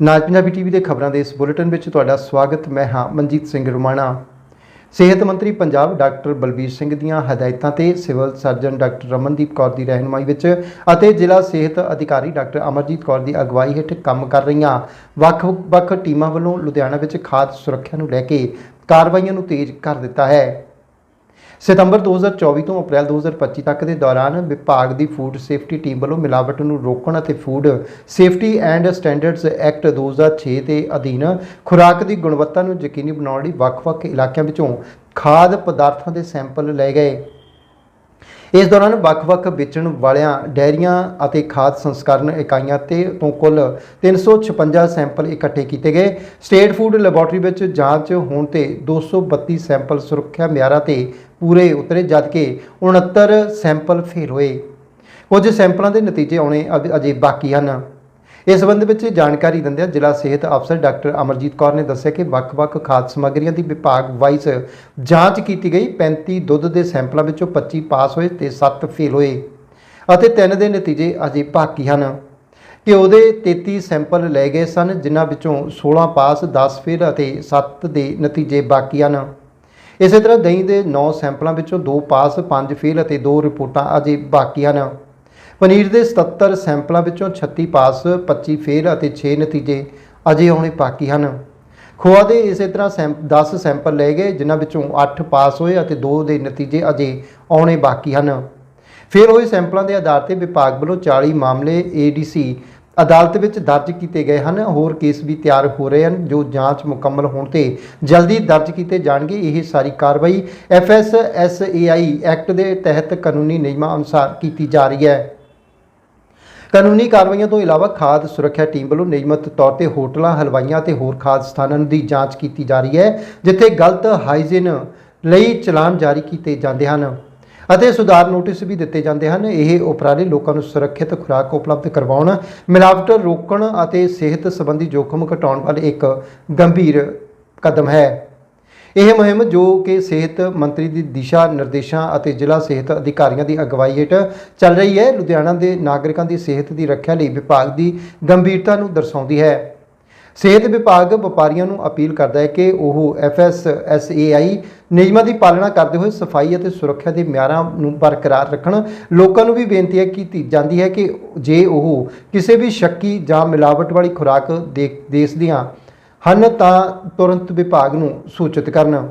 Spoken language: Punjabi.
ਨਾਜ ਪੰਜਾਬੀ ਟੀਵੀ ਦੇ ਖਬਰਾਂ ਦੇ ਇਸ ਬੁਲੇਟਿਨ ਵਿੱਚ ਤੁਹਾਡਾ ਸਵਾਗਤ। ਮੈਂ ਹਾਂ ਮਨਜੀਤ ਸਿੰਘ ਰੁਮਾਣਾ। ਸਿਹਤ ਮੰਤਰੀ ਪੰਜਾਬ ਡਾਕਟਰ ਬਲਬੀਰ ਸਿੰਘ ਦੀਆਂ ਹਦਾਇਤਾਂ ਤੇ civil surgeon doctor Ramandeep Kaur ਦੀ ਰਹਿਨੁਮਾਈ ਵਿੱਚ ਅਤੇ ਜ਼ਿਲ੍ਹਾ ਸਿਹਤ ਅਧਿਕਾਰੀ ਡਾਕਟਰ ਅਮਰਜੀਤ ਕੌਰ ਦੀ ਅਗਵਾਈ ਹੇਠ ਕੰਮ ਕਰ ਰਹੀਆਂ ਵੱਖ-ਵੱਖ ਟੀਮਾਂ ਵੱਲੋਂ ਲੁਧਿਆਣਾ ਵਿੱਚ ਖਾਦ ਸੁਰੱਖਿਆ ਨੂੰ ਲੈ ਕੇ ਕਾਰਵਾਈਆਂ ਨੂੰ ਤੇਜ਼ ਕਰ ਦਿੱਤਾ ਹੈ। ਸਤੰਬਰ 2024 ਤੋਂ ਅਪ੍ਰੈਲ 2025 ਤੱਕ ਦੇ ਦੌਰਾਨ ਵਿਭਾਗ ਦੀ ਫੂਡ ਸੇਫਟੀ ਟੀਮ ਵੱਲੋਂ ਮਿਲਾਵਟ ਨੂੰ ਰੋਕਣ ਅਤੇ food safety and standards act 2006 ਦੇ ਅਧੀਨ ਖੁਰਾਕ ਦੀ ਗੁਣਵੱਤਾ ਨੂੰ ਯਕੀਨੀ ਬਣਾਉਣ ਲਈ ਵੱਖ-ਵੱਖ ਇਲਾਕਿਆਂ ਵਿੱਚੋਂ ਖਾਦ ਪਦਾਰਥਾਂ ਦੇ ਸੈਂਪਲ ਲਏ ਗਏ। ਇਸ ਦੌਰਾਨ ਵੱਖ-ਵੱਖ ਵੇਚਣ ਵਾਲਿਆਂ ਡੈਰੀਆਂ ਅਤੇ ਖਾਦ ਸੰਸਕਰਨ ਇਕਾਈਆਂ ਤੇ ਤੋਂ ਕੁੱਲ 356 ਸੈਂਪਲ ਇਕੱਠੇ ਕੀਤੇ ਗਏ। ਸਟੇਟ ਫੂਡ ਲੈਬੋਰਟਰੀ ਵਿੱਚ ਜਾਂਚ ਹੋਣ ਤੇ 232 ਸੈਂਪਲ ਸੁਰੱਖਿਆ ਮਿਆਰਾਂ ਤੇ ਪੂਰੇ ਉਤਰੇ, ਜਦਕਿ 69 ਸੈਂਪਲ ਫੇਲ ਹੋਏ। ਕੁਝ ਸੈਂਪਲਾਂ ਦੇ ਨਤੀਜੇ ਆਉਣੇ ਅਜੇ ਬਾਕੀ ਹਨ। ਇਸ ਸੰਬੰਧ ਵਿੱਚ ਜਾਣਕਾਰੀ ਦਿੰਦਿਆਂ ਜ਼ਿਲ੍ਹਾ ਸਿਹਤ ਅਫਸਰ ਡਾਕਟਰ ਅਮਰਜੀਤ ਕੌਰ ਨੇ ਦੱਸਿਆ ਕਿ ਵੱਖ-ਵੱਖ ਖਾਦ ਸਮੱਗਰੀਆਂ ਦੀ ਵਿਭਾਗ ਵਾਈਸ ਜਾਂਚ ਕੀਤੀ ਗਈ। 35 ਦੁੱਧ ਦੇ ਸੈਂਪਲਾਂ ਵਿੱਚੋਂ 25 ਪਾਸ ਹੋਏ ਤੇ 7 ਫੇਲ ਹੋਏ ਅਤੇ 3 ਦੇ ਨਤੀਜੇ ਅਜੇ ਬਾਕੀ ਹਨ। ਕਿ ਉਹਦੇ 33 ਸੈਂਪਲ ਲਏ ਗਏ ਸਨ, ਜਿਨ੍ਹਾਂ ਵਿੱਚੋਂ 16 ਪਾਸ 10 ਫੇਲ ਅਤੇ 7 ਦੇ ਨਤੀਜੇ ਬਾਕੀ ਹਨ। ਇਸੇ ਤਰ੍ਹਾਂ ਦਹੀਂ ਦੇ 9 ਸੈਂਪਲਾਂ ਵਿੱਚੋਂ 2 ਪਾਸ 5 ਫੇਲ ਅਤੇ 2 ਰਿਪੋਰਟਾਂ ਅਜੇ ਬਾਕੀ ਹਨ। ਪਨੀਰ ਦੇ 77 ਸੈਂਪਲਾਂ ਵਿੱਚੋਂ 36 ਪਾਸ 25 ਫੇਲ ਅਤੇ 6 ਨਤੀਜੇ ਅਜੇ ਆਉਣੇ ਬਾਕੀ ਹਨ। ਖੋਆ ਦੇ ਇਸੇ ਤਰ੍ਹਾਂ ਸੈਂਪ 10 ਸੈਂਪਲ ਲਏ ਗਏ, ਜਿਨ੍ਹਾਂ ਵਿੱਚੋਂ 8 ਪਾਸ ਹੋਏ ਅਤੇ 2 ਦੇ ਨਤੀਜੇ ਅਜੇ ਆਉਣੇ ਬਾਕੀ ਹਨ। ਫੇਲ ਹੋਏ ਸੈਂਪਲਾਂ ਦੇ ਆਧਾਰ ਤੇ ਵਿਭਾਗ ਵੱਲੋਂ 40 ਮਾਮਲੇ ਏਡੀਸੀ ਅਦਾਲਤ ਵਿੱਚ ਦਰਜ ਕੀਤੇ ਗਏ ਹਨ। ਹੋਰ ਕੇਸ ਵੀ ਤਿਆਰ ਹੋ ਰਹੇ ਹਨ, ਜੋ ਜਾਂਚ ਮੁਕੰਮਲ ਹੋਣ ਤੇ ਜਲਦੀ ਦਰਜ ਕੀਤੇ ਜਾਣਗੇ। ਇਹ ਸਾਰੀ ਕਾਰਵਾਈ ਐਫਐਸਐਸਏਆਈ ਐਕਟ ਦੇ ਤਹਿਤ ਕਾਨੂੰਨੀ ਨਿਯਮਾਂ ਅਨੁਸਾਰ ਕੀਤੀ ਜਾ ਰਹੀ ਹੈ। ਕਾਨੂੰਨੀ ਕਾਰਵਾਈਆਂ ਤੋਂ ਇਲਾਵਾ ਖਾਦ ਸੁਰੱਖਿਆ ਟੀਮ ਵੱਲੋਂ ਨਿਯਮਤ ਤੌਰ ਤੇ ਹੋਟਲਾਂ, ਹਲਵਾਈਆਂ ਤੇ ਹੋਰ ਖਾਦ ਸਥਾਨਾਂ ਦੀ ਜਾਂਚ ਕੀਤੀ ਜਾ ਰਹੀ ਹੈ, ਜਿੱਥੇ ਗਲਤ ਹਾਈਜੀਨ ਲਈ ਚਲਾਨ ਜਾਰੀ ਕੀਤੇ ਜਾਂਦੇ ਹਨ ਅਤੇ ਸੁਧਾਰ ਨੋਟਿਸ ਵੀ ਦਿੱਤੇ ਜਾਂਦੇ ਹਨ। ਇਹ ਉਪਰਾਲੇ ਲੋਕਾਂ ਨੂੰ ਸੁਰੱਖਿਅਤ ਖੁਰਾਕ ਉਪਲਬਧ ਕਰਵਾਉਣ, ਮਿਲਾਵਟ ਰੋਕਣ ਅਤੇ ਸਿਹਤ ਸੰਬੰਧੀ ਜੋਖਮ ਘਟਾਉਣ ਵਾਲੇ ਇੱਕ ਗੰਭੀਰ ਕਦਮ ਹੈ। ਇਹ ਮੁਹਿੰਮ ਜੋ ਕਿ ਸਿਹਤ ਮੰਤਰੀ ਦੀ ਦਿਸ਼ਾ ਨਿਰਦੇਸ਼ਾਂ ਅਤੇ ਜ਼ਿਲ੍ਹਾ ਸਿਹਤ ਅਧਿਕਾਰੀਆਂ ਦੀ ਅਗਵਾਈ ਹੇਠ ਚੱਲ ਰਹੀ ਹੈ, ਲੁਧਿਆਣਾ ਦੇ ਨਾਗਰਿਕਾਂ ਦੀ ਸਿਹਤ ਦੀ ਰੱਖਿਆ ਲਈ ਵਿਭਾਗ ਦੀ ਗੰਭੀਰਤਾ ਨੂੰ ਦਰਸਾਉਂਦੀ ਹੈ। ਸਿਹਤ ਵਿਭਾਗ ਵਪਾਰੀਆਂ ਨੂੰ ਅਪੀਲ ਕਰਦਾ ਹੈ ਕਿ ਉਹ ਐਫਐਸਐਸਏਆਈ ਨਿਯਮਾਂ ਦੀ ਪਾਲਣਾ ਕਰਦੇ ਹੋਏ ਸਫ਼ਾਈ ਅਤੇ ਸੁਰੱਖਿਆ ਦੇ ਮਿਆਰਾਂ ਨੂੰ ਬਰਕਰਾਰ ਰੱਖਣ। ਲੋਕਾਂ ਨੂੰ ਵੀ ਬੇਨਤੀ ਹੈ ਕੀਤੀ ਜਾਂਦੀ ਹੈ ਕਿ ਜੇ ਉਹ ਕਿਸੇ ਵੀ ਸ਼ੱਕੀ ਜਾਂ ਮਿਲਾਵਟ ਵਾਲੀ ਖੁਰਾਕ ਦੇ- ਦੇਸ਼ ਦੀਆਂ ਹਨ ਤਾਂ ਤੁਰੰਤ ਵਿਭਾਗ ਨੂੰ ਸੂਚਿਤ ਕਰਨਾ।